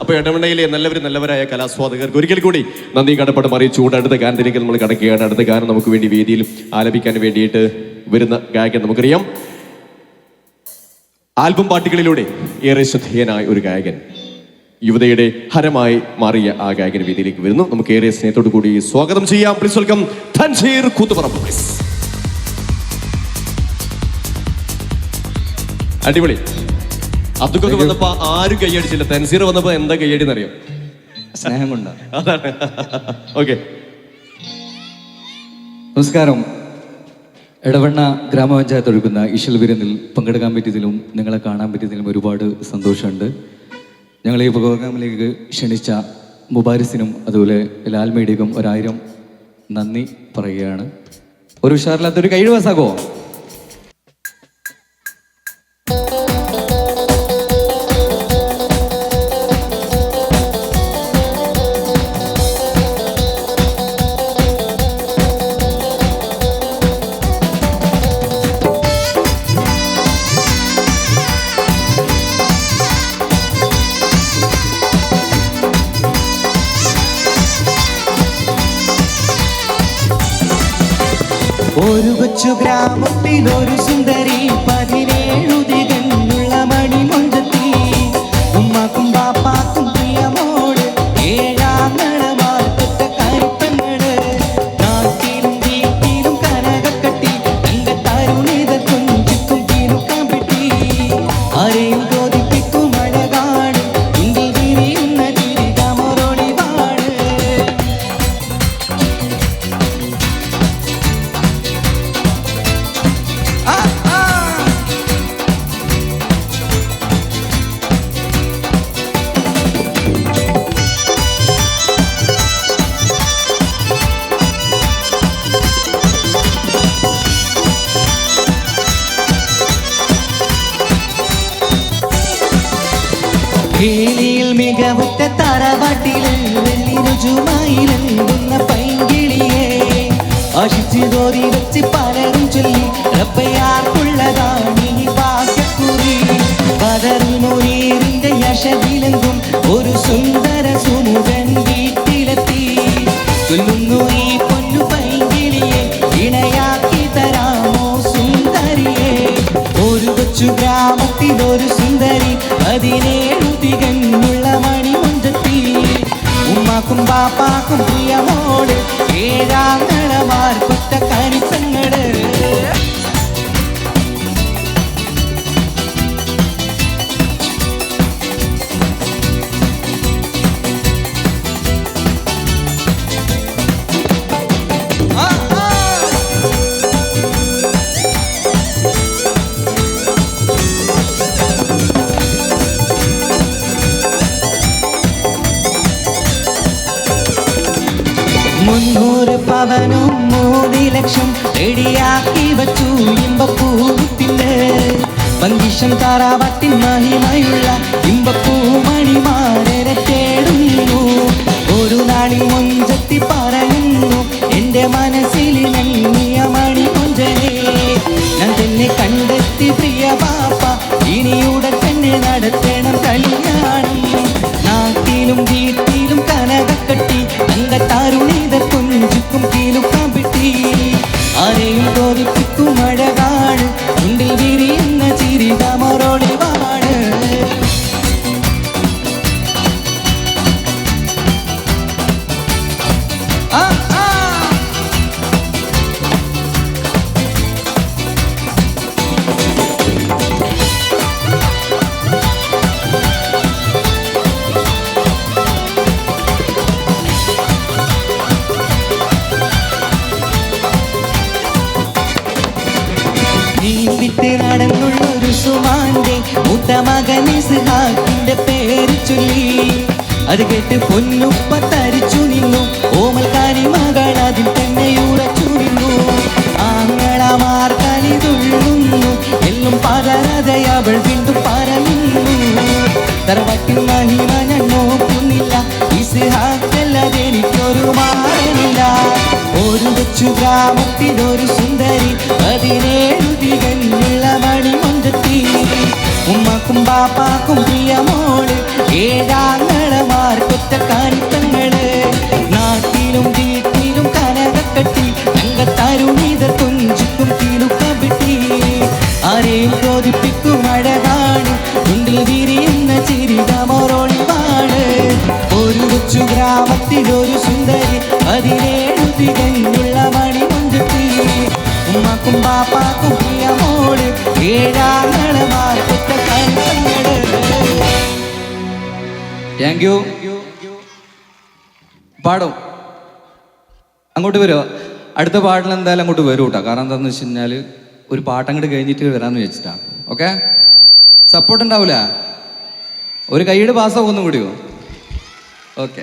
അപ്പോൾ ഇടമണ്ണയിലെ നല്ലവരും നല്ലവരായ കലാസ്വാദകർക്ക് ഒരിക്കൽ കൂടി നന്ദി കടപ്പാടും അറിയിച്ചുകൊണ്ട് അടുത്ത ഗാനത്തിലേക്ക് നമ്മൾ കടക്കുകയാണ്. അടുത്ത ഗാനം നമുക്ക് വേണ്ടി വേദിയിൽ ആലപിക്കാൻ വേണ്ടിയിട്ട് വരുന്ന ഗായകൻ നമുക്കറിയാം. ആൽബം പാട്ടുകളിലൂടെ ഏറെ ശ്രദ്ധേയനായ ഒരു ഗായകൻ യുവതയുടെ ഹരമായി മാറിയ ആ ഗായകൻ വേദിയിലേക്ക് വരുന്നു. നമുക്ക് ഏറെ സ്നേഹത്തോടു കൂടി സ്വാഗതം ചെയ്യാം. പ്ലീസ് വെൽക്കം ധൻഷീർ കൂത്തുപറമ്പ് അടിപൊളി. അബ്ദുക്കൊക്കെ വന്നപ്പോ ആരും കൈയടിച്ചില്ല. തൻസീർ വന്നപ്പോ എന്താ കൈയടി എന്നറിയോ സ്നേഹം കൊണ്ട അതാണ്. ഓക്കെ നമസ്കാരം. എടവണ്ണ ഗ്രാമപഞ്ചായത്ത് ഒഴുകുന്ന ഇഷൽ വിരുന്നിൽ പങ്കെടുക്കാൻ പറ്റിയതിലും നിങ്ങളെ കാണാൻ പറ്റിയതിലും ഒരുപാട് സന്തോഷമുണ്ട്. ഞങ്ങൾ ഈ പ്രോഗ്രാമിലേക്ക് ക്ഷണിച്ച മുബാരിസിനും അതുപോലെ ലാൽ മീഡിയക്കും ഒരായിരം നന്ദി പറയുകയാണ്. ഒരു ഉഷാറില്ലാത്തൊരു കൈ പാസ്സാക്കോ ഒരു കൊച്ചു ഗ്രാമത്തിൽ ഒരു സുന്ദരി പതിനേഴു ദിഗന്നുള്ള മണിമുണ്ടത്തി. ഉമ്മാക്കും ബാപ്പാക്കും വേലിയിൽ മികവുറ്റ തറവാട്ടിലിൽ വെള്ളി രുചുമായിലെങ്കുന്ന പൈങ്കിളിയെ ആശിച്ചു തോതി വെച്ച് പലരും ചൊല്ലി റപ്പയാർക്കുള്ളതാണ് ഈ ഭാഗ്യക്കുറി പതറിനൂരീറിന്റെ യശവിലെങ്കും ഒരു സുന്ദര സുമുഖൻ വീട്ടിലെത്തി ഉമ്മാക്കും ബാപ്പാക്കും പ്രിയമോട് ഏഴാം തലമാർ കൊറ്റ കനിപ്പങ്ങൾ മുന്നൂറ് പവനും മൂടി ലക്ഷം റെഡിയാക്കി വച്ചു. ഇമ്പപ്പൂത്തിന്റെ പങ്കിഷം താറാവത്തിൻ മഹിമയുള്ള ഇമ്പപ്പൂമണിമാരെ തേടുന്നു. ഒരു നാളിൽ മൊഞ്ചത്തി പറയുന്നു എന്റെ മനസ്സിൽ നങ്ങിയ മണി കൊഞ്ചനെ ഞാൻ തന്നെ കണ്ടെത്തി പ്രിയ പാപ്പ ഇനിയുടെ തന്നെ നടത്തണം കല്യാണം ജീവിട്ട് നടന്നുള്ള ഒരു സുമാന്റെ മുത്തമകൻ ഇസ്ഹാക്കിന്റെ പേര് ചൊല്ലി. അത് കേട്ട് പൊന്നുപ്പ തരിച്ചു നിന്നു. ഓമൽക്കാരി മകൾ അതിൽ തന്നെ ഉറച്ചു നിന്നു. ആങ്ങളമാർ കളി തുള്ളുന്നു. എന്നും പതരാതെ അവൾ വീണ്ടും പറഞ്ഞു തറവാട്ടിൽ മഹിമ ഞാൻ നോക്കുന്നില്ല. ഇസ്ഹാക്കല്ലാതെ എനിക്കൊരു മാറില്ല ഒരു കൊച്ചു ഗ്രാമത്തിനൊരു സുന്ദരി പതിനേഴു തികഞ്ഞുള്ള മണിമുഞ്ചത്തി ഉമ്മക്കും ബാപ്പാക്കും പ്രിയമോൾ ആരെയും ചോദിപ്പിക്കും അഴകാണ് ചുണ്ടിൽ വിരിയുന്ന ചിരിതമൊരൊളിവാണ് ഒരു കൊച്ചു ഗ്രാമത്തിൽ ഒരു സുന്ദരി പതിനേഴു തികഞ്ഞുള്ള മണിമുഞ്ചത്തി ഉമ്മക്കും പാപ്പാക്കും പ്രിയമോട് ഏഴാങ്ങളമാർക്കൊത്ത കരുത്തങ്ങൾ താങ്ക് യു പാടും. അങ്ങോട്ട് വരുമോ അടുത്ത പാട്ടിൽ എന്തായാലും അങ്ങോട്ട് വരും കേട്ടോ കാരണം എന്താണെന്ന് വെച്ച് കഴിഞ്ഞാൽ ഒരു പാട്ടങ്ങോട്ട് കഴിഞ്ഞിട്ട് വരാമെന്ന് വെച്ചിട്ടാ ഓക്കെ സപ്പോർട്ട് ഉണ്ടാവില്ല ഒരു കൈയുടെ പാസ്സാവും ഒന്നും കൂടിയോ? ഓക്കെ